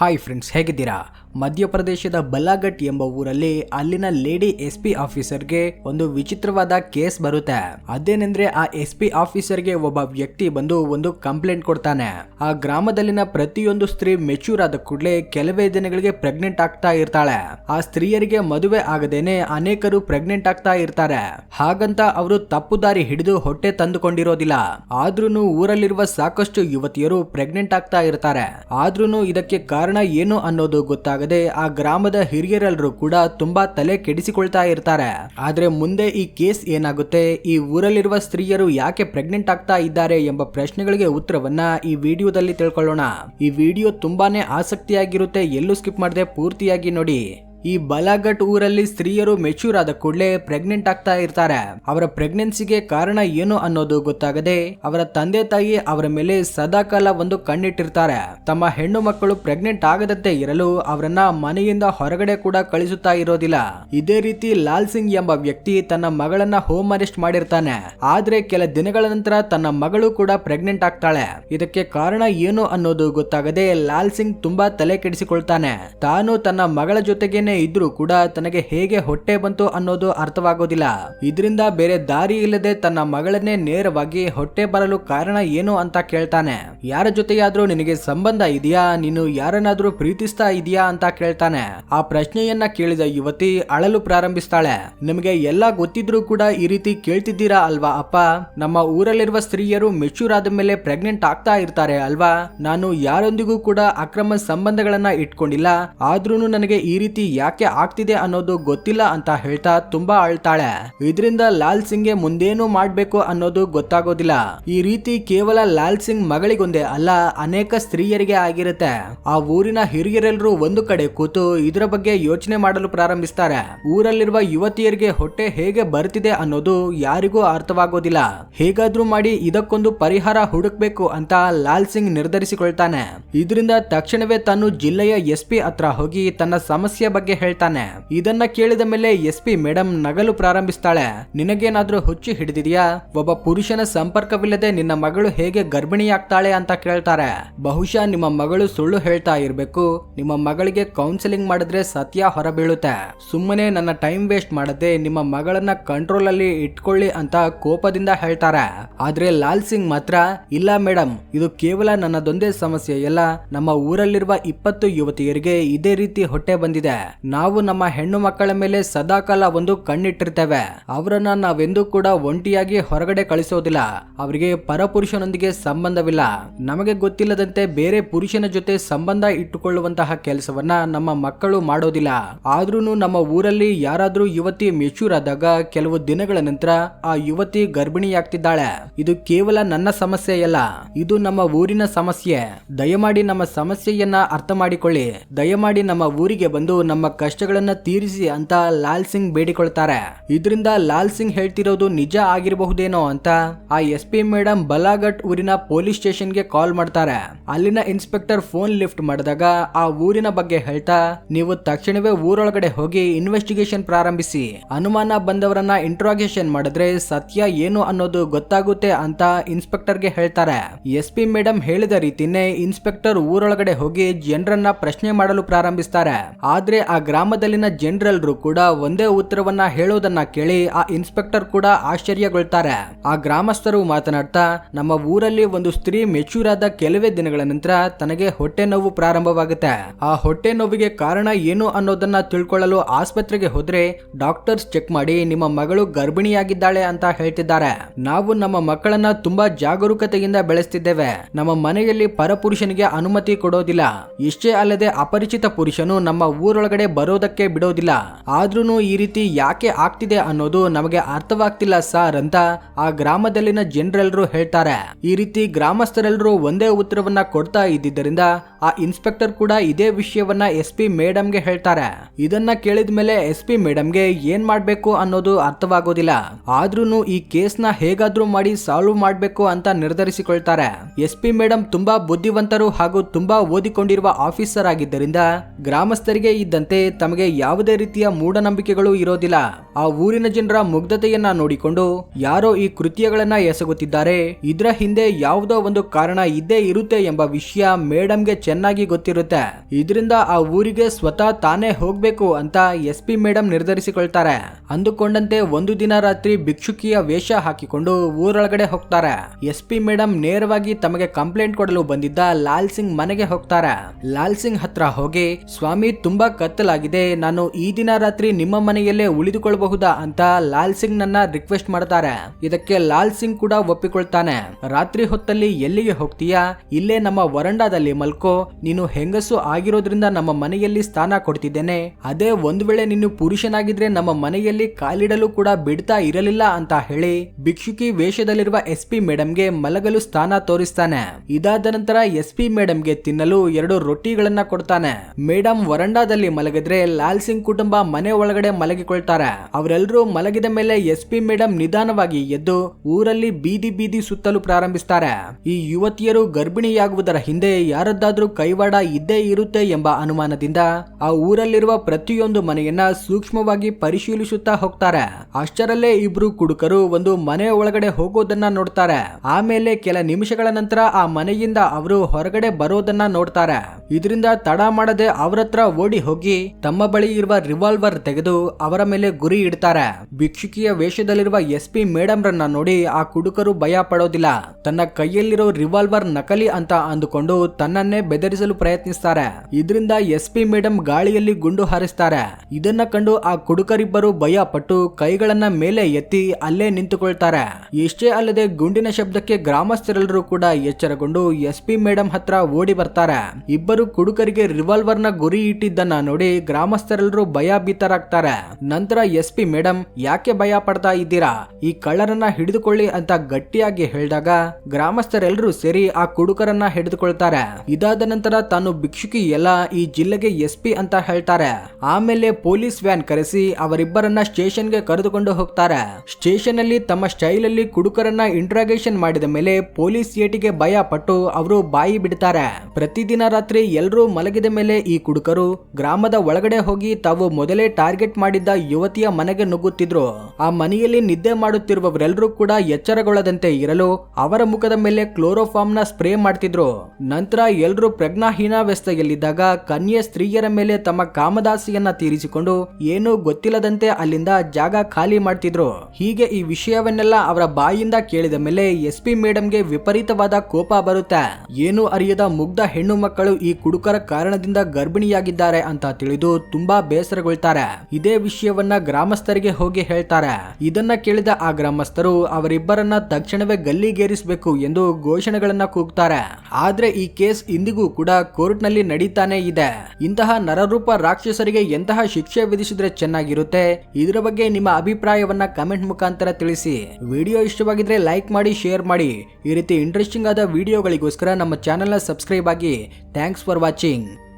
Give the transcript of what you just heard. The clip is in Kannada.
ಹಾಯ್ ಫ್ರೆಂಡ್ಸ್ ಹೇಗಿದ್ದೀರಾ? ಮಧ್ಯಪ್ರದೇಶದ ಬಲಾಘಟ್ ಎಂಬ ಊರಲ್ಲಿ ಅಲ್ಲಿನ ಲೇಡಿ ಎಸ್ ಪಿ ಆಫೀಸರ್ಗೆ ಒಂದು ವಿಚಿತ್ರವಾದ ಕೇಸ್ ಬರುತ್ತೆ. ಅದೇನೆಂದ್ರೆ ಆ ಎಸ್ ಪಿ ಆಫೀಸರ್ಗೆ ಒಬ್ಬ ವ್ಯಕ್ತಿ ಬಂದು ಒಂದು ಕಂಪ್ಲೇಂಟ್ ಕೊಡ್ತಾನೆ. ಆ ಗ್ರಾಮದಲ್ಲಿನ ಪ್ರತಿಯೊಂದು ಸ್ತ್ರೀ ಮೆಚೂರ್ ಆದ ಕೂಡಲೇ ಕೆಲವೇ ದಿನಗಳಿಗೆ ಪ್ರೆಗ್ನೆಂಟ್ ಆಗ್ತಾ ಇರ್ತಾಳೆ. ಆ ಸ್ತ್ರೀಯರಿಗೆ ಮದುವೆ ಆಗದೇನೆ ಅನೇಕರು ಪ್ರೆಗ್ನೆಂಟ್ ಆಗ್ತಾ ಇರ್ತಾರೆ. ಹಾಗಂತ ಅವರು ತಪ್ಪು ದಾರಿ ಹಿಡಿದು ಹೊಟ್ಟೆ ತಂದುಕೊಂಡಿರೋದಿಲ್ಲ. ಆದ್ರೂ ಊರಲ್ಲಿರುವ ಸಾಕಷ್ಟು ಯುವತಿಯರು ಪ್ರೆಗ್ನೆಂಟ್ ಆಗ್ತಾ ಇರ್ತಾರೆ. ಆದ್ರೂನು ಇದಕ್ಕೆ ಕಾರಣ ಏನು ಅನ್ನೋದು ಗೊತ್ತಾಗದೆ ಆ ಗ್ರಾಮದ ಹಿರಿಯರೆಲ್ಲರೂ ಕೂಡ ತುಂಬಾ ತಲೆ ಕೆಡಿಸಿಕೊಳ್ತಾ ಇರ್ತಾರೆ. ಆದ್ರೆ ಮುಂದೆ ಈ ಕೇಸ್ ಏನಾಗುತ್ತೆ? ಈ ಊರಲ್ಲಿರುವ ಸ್ತ್ರೀಯರು ಯಾಕೆ ಪ್ರೆಗ್ನೆಂಟ್ ಆಗ್ತಾ ಇದ್ದಾರೆ ಎಂಬ ಪ್ರಶ್ನೆಗಳಿಗೆ ಉತ್ತರವನ್ನ ಈ ವಿಡಿಯೋದಲ್ಲಿ ತಿಳ್ಕೊಳ್ಳೋಣ. ಈ ವಿಡಿಯೋ ತುಂಬಾನೇ ಆಸಕ್ತಿಯಾಗಿರುತ್ತೆ, ಎಲ್ಲೂ ಸ್ಕಿಪ್ ಮಾಡದೆ ಪೂರ್ತಿಯಾಗಿ ನೋಡಿ. ಈ ಬಲಾಘಟ್ ಊರಲ್ಲಿ ಸ್ತ್ರೀಯರು ಮೆಚೂರ್ ಆದ ಕೂಡಲೇ ಪ್ರೆಗ್ನೆಂಟ್ ಆಗ್ತಾ ಇರ್ತಾರೆ. ಅವರ ಪ್ರೆಗ್ನೆನ್ಸಿಗೆ ಕಾರಣ ಏನು ಅನ್ನೋದು ಗೊತ್ತಾಗದೆ ಅವರ ತಂದೆ ತಾಯಿ ಅವರ ಮೇಲೆ ಸದಾಕಾಲ ಒಂದು ಕಣ್ಣಿಟ್ಟಿರ್ತಾರೆ. ತಮ್ಮ ಹೆಣ್ಣು ಮಕ್ಕಳು ಪ್ರೆಗ್ನೆಂಟ್ ಆಗದಂತೆ ಇರಲು ಅವರನ್ನ ಮನೆಯಿಂದ ಹೊರಗಡೆ ಕೂಡ ಕಳಿಸುತ್ತಾ ಇರೋದಿಲ್ಲ. ಇದೇ ರೀತಿ ಲಾಲ್ ಸಿಂಗ್ ಎಂಬ ವ್ಯಕ್ತಿ ತನ್ನ ಮಗಳನ್ನ ಹೋಮ್ ಅರೆಸ್ಟ್ ಮಾಡಿರ್ತಾನೆ. ಆದ್ರೆ ಕೆಲ ದಿನಗಳ ನಂತರ ತನ್ನ ಮಗಳು ಕೂಡ ಪ್ರೆಗ್ನೆಂಟ್ ಆಗ್ತಾಳೆ. ಇದಕ್ಕೆ ಕಾರಣ ಏನು ಅನ್ನೋದು ಗೊತ್ತಾಗದೆ ಲಾಲ್ ಸಿಂಗ್ ತುಂಬಾ ತಲೆ ಕೆಡಿಸಿಕೊಳ್ತಾನೆ. ತಾನು ತನ್ನ ಮಗಳ ಜೊತೆಗೇನೆ ಇದ್ರೂ ಕೂಡ ತನಗೆ ಹೇಗೆ ಹೊಟ್ಟೆ ಬಂತು ಅನ್ನೋದು ಅರ್ಥವಾಗೋದಿಲ್ಲ. ಇದರಿಂದ ಬೇರೆ ದಾರಿ ಇಲ್ಲದೆ ತನ್ನ ಮಗಳನ್ನೇ ನೇರವಾಗಿ ಹೊಟ್ಟೆ ಬರಲು ಕಾರಣ ಏನು ಅಂತ ಕೇಳ್ತಾನೆ. ಯಾರ ಜೊತೆಯಾದ್ರೂ ನಿನಗೆ ಸಂಬಂಧ ಇದೆಯಾ? ನೀನು ಯಾರನ್ನಾದ್ರೂ ಪ್ರೀತಿಸ್ತಾ ಇದೆಯಾ ಅಂತ ಕೇಳ್ತಾನೆ. ಆ ಪ್ರಶ್ನೆಯನ್ನ ಕೇಳಿದ ಯುವತಿ ಅಳಲು ಪ್ರಾರಂಭಿಸ್ತಾಳೆ. ನಿಮಗೆ ಎಲ್ಲ ಗೊತ್ತಿದ್ರೂ ಕೂಡ ಈ ರೀತಿ ಕೇಳ್ತಿದ್ದೀರಾ ಅಲ್ವಾ ಅಪ್ಪ? ನಮ್ಮ ಊರಲ್ಲಿರುವ ಸ್ತ್ರೀಯರು ಮೆಚೂರ್ ಆದ ಮೇಲೆ ಪ್ರೆಗ್ನೆಂಟ್ ಆಗ್ತಾ ಇರ್ತಾರೆ ಅಲ್ವಾ? ನಾನು ಯಾರೊಂದಿಗೂ ಕೂಡ ಅಕ್ರಮ ಸಂಬಂಧಗಳನ್ನ ಇಟ್ಕೊಂಡಿಲ್ಲ. ಆದ್ರೂನು ನನಗೆ ಈ ರೀತಿ ಯಾಕೆ ಆಗ್ತಿದೆ ಅನ್ನೋದು ಗೊತ್ತಿಲ್ಲ ಅಂತ ಹೇಳ್ತಾ ತುಂಬಾ ಅಳ್ತಾಳೆ. ಇದರಿಂದ ಲಾಲ್ ಸಿಂಗ್ಗೆ ಮುಂದೇನು ಮಾಡ್ಬೇಕು ಅನ್ನೋದು ಗೊತ್ತಾಗೋದಿಲ್ಲ. ಈ ರೀತಿ ಕೇವಲ ಲಾಲ್ ಸಿಂಗ್ ಮಗಳಿಗೊಂದೇ ಅಲ್ಲ, ಅನೇಕ ಸ್ತ್ರೀಯರಿಗೆ ಆಗಿರುತ್ತೆ. ಆ ಊರಿನ ಹಿರಿಯರೆಲ್ಲರೂ ಒಂದು ಕಡೆ ಕೂತು ಇದರ ಬಗ್ಗೆ ಯೋಚನೆ ಮಾಡಲು ಪ್ರಾರಂಭಿಸ್ತಾರೆ. ಊರಲ್ಲಿರುವ ಯುವತಿಯರಿಗೆ ಹೊಟ್ಟೆ ಹೇಗೆ ಬರ್ತಿದೆ ಅನ್ನೋದು ಯಾರಿಗೂ ಅರ್ಥವಾಗೋದಿಲ್ಲ. ಹೇಗಾದ್ರೂ ಮಾಡಿ ಇದಕ್ಕೊಂದು ಪರಿಹಾರ ಹುಡುಕ್ಬೇಕು ಅಂತ ಲಾಲ್ ಸಿಂಗ್ ನಿರ್ಧರಿಸಿಕೊಳ್ತಾನೆ. ಇದರಿಂದ ತಕ್ಷಣವೇ ತಾನು ಜಿಲ್ಲೆಯ ಎಸ್ಪಿ ಹತ್ರ ಹೋಗಿ ತನ್ನ ಸಮಸ್ಯೆ ಬಗ್ಗೆ ಹೇಳ್ತಾನೆ. ಇದನ್ನ ಕೇಳಿದ ಮೇಲೆ ಎಸ್ ಪಿ ಮೇಡಮ್ ನಗಲು ಪ್ರಾರಂಭಿಸ್ತಾಳೆ. ನಿನಗೇನಾದ್ರೂ ಹುಚ್ಚು ಹಿಡಿದಿದ್ಯಾ? ಒಬ್ಬ ಪುರುಷನ ಸಂಪರ್ಕವಿಲ್ಲದೆ ನಿನ್ನ ಮಗಳು ಹೇಗೆ ಗರ್ಭಿಣಿಯಾಗ್ತಾಳೆ ಅಂತ ಕೇಳ್ತಾರೆ. ಬಹುಶಃ ನಿಮ್ಮ ಮಗಳು ಸುಳ್ಳು ಹೇಳ್ತಾ ಇರಬೇಕು. ನಿಮ್ಮ ಮಗಳಿಗೆ ಕೌನ್ಸಿಲಿಂಗ್ ಮಾಡಿದ್ರೆ ಸತ್ಯ ಹೊರಬೀಳುತ್ತೆ. ಸುಮ್ಮನೆ ನನ್ನ ಟೈಮ್ ವೇಸ್ಟ್ ಮಾಡದೆ ನಿಮ್ಮ ಮಗಳನ್ನ ಕಂಟ್ರೋಲ್ ಅಲ್ಲಿ ಇಟ್ಕೊಳ್ಳಿ ಅಂತ ಕೋಪದಿಂದ ಹೇಳ್ತಾರೆ. ಆದ್ರೆ ಲಾಲ್ ಸಿಂಗ್ ಮಾತ್ರ, ಇಲ್ಲ ಮೇಡಮ್ ಇದು ಕೇವಲ ನನ್ನದೊಂದೇ ಸಮಸ್ಯೆ ಎಲ್ಲ ನಮ್ಮ ಊರಲ್ಲಿರುವ ಇಪ್ಪತ್ತು ಯುವತಿಯರಿಗೆ ಇದೇ ರೀತಿ ಹೊಟ್ಟೆ ಬಂದಿದೆ. ನಾವು ನಮ್ಮ ಹೆಣ್ಣು ಮಕ್ಕಳ ಮೇಲೆ ಸದಾಕಾಲ ಒಂದು ಕಣ್ಣಿಟ್ಟಿರ್ತೇವೆ. ಅವರನ್ನ ನಾವೆಂದೂ ಕೂಡ ಒಂಟಿಯಾಗಿ ಹೊರಗಡೆ ಕಳಿಸೋದಿಲ್ಲ. ಅವರಿಗೆ ಪರಪುರುಷನೊಂದಿಗೆ ಸಂಬಂಧವಿಲ್ಲ. ನಮಗೆ ಗೊತ್ತಿಲ್ಲದಂತೆ ಬೇರೆ ಪುರುಷನ ಜೊತೆ ಸಂಬಂಧ ಇಟ್ಟುಕೊಳ್ಳುವಂತಹ ಕೆಲಸವನ್ನ ನಮ್ಮ ಮಕ್ಕಳು ಮಾಡೋದಿಲ್ಲ. ಆದ್ರೂ ನಮ್ಮ ಊರಲ್ಲಿ ಯಾರಾದ್ರೂ ಯುವತಿ ಮೆಚೂರ್ ಆದಾಗ ಕೆಲವು ದಿನಗಳ ನಂತರ ಆ ಯುವತಿ ಗರ್ಭಿಣಿಯಾಗ್ತಿದ್ದಾಳೆ. ಇದು ಕೇವಲ ನನ್ನ ಸಮಸ್ಯೆ ಅಲ್ಲ ಇದು ನಮ್ಮ ಊರಿನ ಸಮಸ್ಯೆ. ದಯಮಾಡಿ ನಮ್ಮ ಸಮಸ್ಯೆಯನ್ನ ಅರ್ಥ ಮಾಡಿಕೊಳ್ಳಿ. ದಯಮಾಡಿ ನಮ್ಮ ಊರಿಗೆ ಬಂದು ನಮ್ಮ ಕಷ್ಟಗಳನ್ನ ತೀರಿಸಿ ಅಂತ ಲಾಲ್ ಸಿಂಗ್ ಬೇಡಿಕೊಳ್ತಾರೆ. ಇದರಿಂದ ಲಾಲ್ ಸಿಂಗ್ ಹೇಳ್ತಿರೋದು ನಿಜ ಆಗಿರಬಹುದೇನೋ ಅಂತ ಆ ಎಸ್ ಪಿ ಮೇಡಮ್ ಬಲಾಘಟ್ ಊರಿನ ಪೊಲೀಸ್ ಸ್ಟೇಷನ್ಗೆ ಕಾಲ್ ಮಾಡ್ತಾರೆ. ಅಲ್ಲಿನ ಇನ್ಸ್ಪೆಕ್ಟರ್ ಫೋನ್ ಲಿಫ್ಟ್ ಮಾಡಿದಾಗ ಆ ಊರಿನ ಬಗ್ಗೆ ಹೇಳ್ತಾ, ನೀವು ತಕ್ಷಣವೇ ಊರೊಳಗಡೆ ಹೋಗಿ ಇನ್ವೆಸ್ಟಿಗೇಷನ್ ಪ್ರಾರಂಭಿಸಿ. ಅನುಮಾನ ಬಂದವರನ್ನ ಇಂಟ್ರಾಗೇಷನ್ ಮಾಡಿದ್ರೆ ಸತ್ಯ ಏನು ಅನ್ನೋದು ಗೊತ್ತಾಗುತ್ತೆ ಅಂತ ಇನ್ಸ್ಪೆಕ್ಟರ್ಗೆ ಹೇಳ್ತಾರೆ. ಎಸ್ ಪಿ ಮೇಡಮ್ ಹೇಳಿದ ರೀತಿನೇ ಇನ್ಸ್ಪೆಕ್ಟರ್ ಊರೊಳಗಡೆ ಹೋಗಿ ಜನರನ್ನ ಪ್ರಶ್ನೆ ಮಾಡಲು ಪ್ರಾರಂಭಿಸ್ತಾರೆ. ಆದ್ರೆ ಆ ಗ್ರಾಮದಲ್ಲಿನ ಜನರಲ್ರು ಕೂಡ ಒಂದೇ ಉತ್ತರವನ್ನ ಹೇಳೋದನ್ನ ಕೇಳಿ ಆ ಇನ್ಸ್ಪೆಕ್ಟರ್ ಕೂಡ ಆಶ್ಚರ್ಯಗೊಳ್ತಾರೆ. ಆ ಗ್ರಾಮಸ್ಥರು ಮಾತನಾಡ್ತಾ, ನಮ್ಮ ಊರಲ್ಲಿ ಒಂದು ಸ್ತ್ರೀ ಮೆಚೂರ್ ಆದ ಕೆಲವೇ ದಿನಗಳ ನಂತರ ತನಗೆ ಹೊಟ್ಟೆ ನೋವು ಪ್ರಾರಂಭವಾಗುತ್ತೆ. ಆ ಹೊಟ್ಟೆ ನೋವಿಗೆ ಕಾರಣ ಏನು ಅನ್ನೋದನ್ನ ತಿಳ್ಕೊಳ್ಳಲು ಆಸ್ಪತ್ರೆಗೆ ಹೋದ್ರೆ ಡಾಕ್ಟರ್ಸ್ ಚೆಕ್ ಮಾಡಿ ನಿಮ್ಮ ಮಗಳು ಗರ್ಭಿಣಿಯಾಗಿದ್ದಾಳೆ ಅಂತ ಹೇಳ್ತಿದ್ದಾರೆ. ನಾವು ನಮ್ಮ ಮಕ್ಕಳನ್ನ ತುಂಬಾ ಜಾಗರೂಕತೆಯಿಂದ ಬೆಳೆಸ್ತಿದ್ದೇವೆ. ನಮ್ಮ ಮನೆಯಲ್ಲಿ ಪರಪುರುಷನಿಗೆ ಅನುಮತಿ ಕೊಡೋದಿಲ್ಲ. ಇಷ್ಟೇ ಅಲ್ಲದೆ ಅಪರಿಚಿತ ಪುರುಷನು ನಮ್ಮ ಊರೊಳಗಡೆ ಬರೋದಕ್ಕೆ ಬಿಡೋದಿಲ್ಲ. ಆದ್ರೂ ಈ ರೀತಿ ಯಾಕೆ ಆಗ್ತಿದೆ ಅನ್ನೋದು ನಮಗೆ ಅರ್ಥವಾಗ್ತಿಲ್ಲ ಸಾರ್ ಅಂತ ಆ ಗ್ರಾಮದಲ್ಲಿನ ಜನರೆಲ್ಲರೂ ಹೇಳ್ತಾರೆ. ಈ ರೀತಿ ಗ್ರಾಮಸ್ಥರೆಲ್ಲರೂ ಒಂದೇ ಉತ್ತರವನ್ನ ಕೊಡ್ತಾ ಇದ್ದಿದ್ದರಿಂದ ಆ ಇನ್ಸ್ಪೆಕ್ಟರ್ ಕೂಡ ಇದೇ ವಿಷಯವನ್ನ ಎಸ್ ಪಿ ಮೇಡಮ್ಗೆ ಹೇಳ್ತಾರೆ. ಇದನ್ನ ಕೇಳಿದ ಮೇಲೆ ಎಸ್ ಪಿ ಮೇಡಮ್ಗೆ ಏನ್ ಮಾಡ್ಬೇಕು ಅನ್ನೋದು ಅರ್ಥವಾಗೋದಿಲ್ಲ. ಆದ್ರೂ ಈ ಕೇಸ್ನ ಹೇಗಾದ್ರೂ ಮಾಡಿ ಸಾಲ್ವ್ ಮಾಡ್ಬೇಕು ಅಂತ ನಿರ್ಧರಿಸಿಕೊಳ್ತಾರೆ. ಎಸ್ ಪಿ ಮೇಡಮ್ ತುಂಬಾ ಬುದ್ಧಿವಂತರು ಹಾಗೂ ತುಂಬಾ ಓದಿಕೊಂಡಿರುವ ಆಫೀಸರ್ ಆಗಿದ್ದರಿಂದ ಗ್ರಾಮಸ್ಥರಿಗೆ ಇದ್ದಂತೆ ತಮಗೆ ಯಾವುದೇ ರೀತಿಯ ಮೂಢನಂಬಿಕೆಗಳು ಇರೋದಿಲ್ಲ. ಆ ಊರಿನ ಜನರ ಮುಗ್ಧತೆಯನ್ನ ನೋಡಿಕೊಂಡು ಯಾರೋ ಈ ಕೃತ್ಯಗಳನ್ನ ಎಸಗುತ್ತಿದ್ದಾರೆ. ಇದರ ಹಿಂದೆ ಯಾವುದೋ ಒಂದು ಕಾರಣ ಇದ್ದೇ ಇರುತ್ತೆ ಎಂಬ ವಿಷಯ ಮೇಡಮ್ಗೆ ಚೆನ್ನಾಗಿ ಗೊತ್ತಿರುತ್ತೆ. ಇದರಿಂದ ಆ ಊರಿಗೆ ಸ್ವತಃ ತಾನೇ ಹೋಗ್ಬೇಕು ಅಂತ ಎಸ್ ಪಿ ಮೇಡಮ್ ನಿರ್ಧರಿಸಿಕೊಳ್ತಾರೆ. ಅಂದುಕೊಂಡಂತೆ ಒಂದು ದಿನ ರಾತ್ರಿ ಭಿಕ್ಷುಕಿಯ ವೇಷ ಹಾಕಿಕೊಂಡು ಊರೊಳಗಡೆ ಹೋಗ್ತಾರೆ. ಎಸ್ ಪಿ ಮೇಡಮ್ ನೇರವಾಗಿ ತಮಗೆ ಕಂಪ್ಲೇಂಟ್ ಕೊಡಲು ಬಂದಿದ್ದ ಲಾಲ್ ಸಿಂಗ್ ಮನೆಗೆ ಹೋಗ್ತಾರೆ. ಲಾಲ್ ಸಿಂಗ್ ಹತ್ರ ಹೋಗಿ, ಸ್ವಾಮಿ, ತುಂಬಾ ಕತ್ತಲಾಗಿದೆ ನಾನು ಈ ದಿನ ರಾತ್ರಿ ನಿಮ್ಮ ಮನೆಯಲ್ಲೇ ಉಳಿದುಕೊಳ್ಳಬಹುದಾ ಅಂತ ಲಾಲ್ ಸಿಂಗ್ ನನ್ನ ರಿಕ್ವೆಸ್ಟ್ ಮಾಡ್ತಾರೆ. ಇದಕ್ಕೆ ಲಾಲ್ ಸಿಂಗ್ ಕೂಡ ಒಪ್ಪಿಕೊಳ್ತಾನೆ. ರಾತ್ರಿ ಹೊತ್ತಲ್ಲಿ ಎಲ್ಲಿಗೆ ಹೋಗ್ತೀಯಾ? ಇಲ್ಲೇ ನಮ್ಮ ವರಂಡಾದಲ್ಲಿ ಮಲ್ಕೋ. ನೀನು ಹೆಂಗಸು ಆಗಿರೋದ್ರಿಂದ ನಮ್ಮ ಮನೆಯಲ್ಲಿ ಸ್ಥಾನ ಕೊಡ್ತಿದ್ದೇನೆ. ಅದೇ ಒಂದ್ ವೇಳೆ ನೀನು ಪುರುಷನಾಗಿದ್ರೆ ನಮ್ಮ ಮನೆಯಲ್ಲಿ ಕಾಲಿಡಲು ಕೂಡ ಬಿಡ್ತಾ ಇರಲಿಲ್ಲ ಅಂತ ಹೇಳಿ ಭಿಕ್ಷುಕಿ ವೇಷದಲ್ಲಿರುವ ಎಸ್ ಪಿ ಮೇಡಮ್ಗೆ ಮಲಗಲು ಸ್ಥಾನ ತೋರಿಸ್ತಾನೆ. ಇದಾದ ನಂತರ ಎಸ್ ಪಿ ಮೇಡಮ್ಗೆ ತಿನ್ನಲು ಎರಡು ರೊಟ್ಟಿಗಳನ್ನ ಕೊಡ್ತಾನೆ. ಮೇಡಮ್ ವರಂಡಾದಲ್ಲಿ ಮಲಗಿದ್ರೆ ಲಾಲ್ ಸಿಂಗ್ ಕುಟುಂಬ ಮನೆ ಒಳಗಡೆ ಮಲಗಿಕೊಳ್ತಾರೆ. ಅವರೆಲ್ಲರೂ ಮಲಗಿದ ಮೇಲೆ ಎಸ್ ಪಿ ಮೇಡಮ್ ನಿಧಾನವಾಗಿ ಎದ್ದು ಊರಲ್ಲಿ ಬೀದಿ ಬೀದಿ ಸುತ್ತಲು ಪ್ರಾರಂಭಿಸ್ತಾರೆ. ಈ ಯುವತಿಯರು ಗರ್ಭಿಣಿಯಾಗುವುದರ ಹಿಂದೆ ಯಾರದ್ದಾದ್ರೂ ಕೈವಾಡ ಇದ್ದೇ ಇರುತ್ತೆ ಎಂಬ ಅನುಮಾನದಿಂದ ಆ ಊರಲ್ಲಿರುವ ಪ್ರತಿಯೊಂದು ಮನೆಯನ್ನ ಸೂಕ್ಷ್ಮವಾಗಿ ಪರಿಶೀಲಿಸುತ್ತಾ ಹೋಗ್ತಾರೆ. ಅಷ್ಟರಲ್ಲೇ ಇಬ್ರು ಕುಡುಕರು ಒಂದು ಮನೆ ಒಳಗಡೆ ಹೋಗೋದನ್ನ ನೋಡ್ತಾರೆ. ಆಮೇಲೆ ಕೆಲ ನಿಮಿಷಗಳ ನಂತರ ಆ ಮನೆಯಿಂದ ಅವರು ಹೊರಗಡೆ ಬರೋದನ್ನ ನೋಡ್ತಾರೆ. ಇದರಿಂದ ತಡ ಮಾಡದೆ ಅವರತ್ರ ಓಡಿ ಹೋಗಿ ತಮ್ಮ ಬಳಿ ಇರುವ ರಿವಾಲ್ವರ್ ತೆಗೆದು ಅವರ ಮೇಲೆ ಗುರಿ ಇಡ್ತಾರೆ. ಭಿಕ್ಷುಕಿಯ ವೇಷದಲ್ಲಿರುವ ಎಸ್ ಪಿ ಮೇಡಮ್ ರನ್ನ ನೋಡಿ ಆ ಕುಡುಕರು ಭಯ ಪಡೋದಿಲ್ಲ. ತನ್ನ ಕೈಯಲ್ಲಿರೋ ರಿವಾಲ್ವರ್ ನಕಲಿ ಅಂತ ಅಂದುಕೊಂಡು ತನ್ನನ್ನೇ ಬೆದರಿಸಲು ಪ್ರಯತ್ನಿಸ್ತಾರೆ. ಇದರಿಂದ ಎಸ್ ಪಿ ಮೇಡಮ್ ಗಾಳಿಯಲ್ಲಿ ಗುಂಡು ಹಾರಿಸ್ತಾರೆ. ಇದನ್ನ ಕಂಡು ಆ ಕುಡುಕರಿಬ್ಬರು ಭಯ ಪಟ್ಟು ಕೈಗಳನ್ನ ಮೇಲೆ ಎತ್ತಿ ಅಲ್ಲೇ ನಿಂತುಕೊಳ್ತಾರೆ. ಎಷ್ಟೇ ಅಲ್ಲದೆ ಗುಂಡಿನ ಶಬ್ದಕ್ಕೆ ಗ್ರಾಮಸ್ಥರೆಲ್ಲರೂ ಕೂಡ ಎಚ್ಚರಗೊಂಡು ಎಸ್ ಪಿ ಮೇಡಮ್ ಹತ್ರ ಓಡಿ ಬರ್ತಾರೆ. ಇಬ್ಬರು ಕುಡುಕರಿಗೆ ರಿವಾಲ್ವರ್ನ ಗುರಿ ಇಟ್ಟಿದ್ದನ್ನ ನೋಡಿ ಗ್ರಾಮಸ್ಥರೆಲ್ಲರೂ ಭಯ ಭಯಭೀತರಾಗ್ತಾರೆ ನಂತರ ಎಸ್ ಪಿ ಮೇಡಮ್ ಯಾಕೆ ಭಯ ಪಡ್ತಾ ಇದ್ದೀರಾ? ಈ ಕಳ್ಳರನ್ನ ಹಿಡಿದುಕೊಳ್ಳಿ ಅಂತ ಗಟ್ಟಿಯಾಗಿ ಹೇಳಿದಾಗ ಗ್ರಾಮಸ್ಥರೆಲ್ಲರೂ ಸೇರಿ ಆ ಕುಡುಕರನ್ನ ಹಿಡಿದುಕೊಳ್ತಾರೆ. ಇದಾದ ನಂತರ ತಾನು ಭಿಕ್ಷುಕಿ ಎಲ್ಲ ಈ ಜಿಲ್ಲೆಗೆ ಎಸ್ ಪಿ ಅಂತ ಹೇಳ್ತಾರೆ. ಆಮೇಲೆ ಪೊಲೀಸ್ ವ್ಯಾನ್ ಕರೆಸಿ ಅವರಿಬ್ಬರನ್ನ ಸ್ಟೇಷನ್ಗೆ ಕರೆದುಕೊಂಡು ಹೋಗ್ತಾರೆ. ಸ್ಟೇಷನ್ ಅಲ್ಲಿ ತಮ್ಮ ಸ್ಟೈಲ್ ಅಲ್ಲಿ ಕುಡುಕರನ್ನ ಇಂಟ್ರಾಗೇಷನ್ ಮಾಡಿದ ಮೇಲೆ ಪೊಲೀಸ್ ಏಟಿಗೆ ಭಯ ಪಟ್ಟು ಅವರು ಬಾಯಿ ಬಿಡ್ತಾರೆ. ಪ್ರತಿದಿನ ರಾತ್ರಿ ಎಲ್ಲರೂ ಮಲಗಿದ ಮೇಲೆ ಈ ಕುಡುಕರು ಗ್ರಾಮದ ಒಳಗಡೆ ಹೋಗಿ ತಾವು ಮೊದಲೇ ಟಾರ್ಗೆಟ್ ಮಾಡಿದ್ದ ಯುವತಿಯ ಮನೆಗೆ ನುಗ್ಗುತ್ತಿದ್ರು. ಆ ಮನೆಯಲ್ಲಿ ನಿದ್ದೆ ಮಾಡುತ್ತಿರುವವರೆಲ್ಲರೂ ಕೂಡ ಎಚ್ಚರಗೊಳ್ಳದಂತೆ ಇರಲು ಅವರ ಮುಖದ ಮೇಲೆ ಕ್ಲೋರೋಫಾರ್ಮ್ನ ಸ್ಪ್ರೇ ಮಾಡ್ತಿದ್ರು. ನಂತರ ಎಲ್ಲರೂ ಪ್ರಜ್ಞಾಹೀನಾವಸ್ಥೆಯಲ್ಲಿದ್ದಾಗ ಕನ್ಯೆ ಸ್ತ್ರೀಯರ ಮೇಲೆ ತಮ್ಮ ಕಾಮದಾಸಿಯನ್ನ ತೀರಿಸಿಕೊಂಡು ಏನೂ ಗೊತ್ತಿಲ್ಲದಂತೆ ಅಲ್ಲಿಂದ ಜಾಗ ಖಾಲಿ ಮಾಡ್ತಿದ್ರು. ಹೀಗೆ ಈ ವಿಷಯವನ್ನೆಲ್ಲ ಅವರ ಬಾಯಿಂದ ಕೇಳಿದ ಮೇಲೆ ಎಸ್ ಪಿ ಮೇಡಮ್ಗೆ ವಿಪರೀತವಾದ ಕೋಪ ಬರುತ್ತೆ. ಏನು ಅರಿಯದ ಮುಗ್ಧ ಹೆಣ್ಣು ಮಕ್ಕಳು ಈ ಕುಡುಕರ ಕಾರಣದಿಂದ ಗರ್ಭಿಣಿಯಾಗಿದ್ದಾರೆ ಅಂತ ತಿಳಿದು ತುಂಬಾ ಬೇಸರಗೊಳ್ತಾರೆ. ಇದೇ ವಿಷಯವನ್ನ ಗ್ರಾಮಸ್ಥರಿಗೆ ಹೋಗಿ ಹೇಳ್ತಾರೆ. ಇದನ್ನ ಕೇಳಿದ ಆ ಗ್ರಾಮಸ್ಥರು ಅವರಿಬ್ಬರನ್ನ ತಕ್ಷಣವೇ ಗಲ್ಲಿಗೇರಿಸಬೇಕು ಎಂದು ಘೋಷಣೆಗಳನ್ನ ಕೂಗ್ತಾರೆ. ಆದ್ರೆ ಈ ಕೇಸ್ ಇಂದಿಗೂ ಕೂಡ ಕೋರ್ಟ್ನಲ್ಲಿ ನಡೀತಾನೆ ಇದೆ. ಇಂತಹ ನರರೂಪ ರಾಕ್ಷಸರಿಗೆ ಎಂತಹ ಶಿಕ್ಷೆ ವಿಧಿಸಿದ್ರೆ ಚೆನ್ನಾಗಿರುತ್ತೆ? ಇದರ ಬಗ್ಗೆ ನಿಮ್ಮ ಅಭಿಪ್ರಾಯವನ್ನ ಕಮೆಂಟ್ ಮುಖಾಂತರ ತಿಳಿಸಿ. ವಿಡಿಯೋ ಇಷ್ಟವಾಗಿದ್ರೆ ಲೈಕ್ ಮಾಡಿ, ಶೇರ್ ಮಾಡಿ. ಈ ರೀತಿ ಇಂಟ್ರೆಸ್ಟಿಂಗ್ ಆದ ವಿಡಿಯೋಗಳಿಗೋಸ್ಕರ ನಮ್ಮ ಚಾನೆಲ್ನ ಸಬ್ಸ್ಕ್ರೈಬ್ ಆಗಿ. Thanks for watching.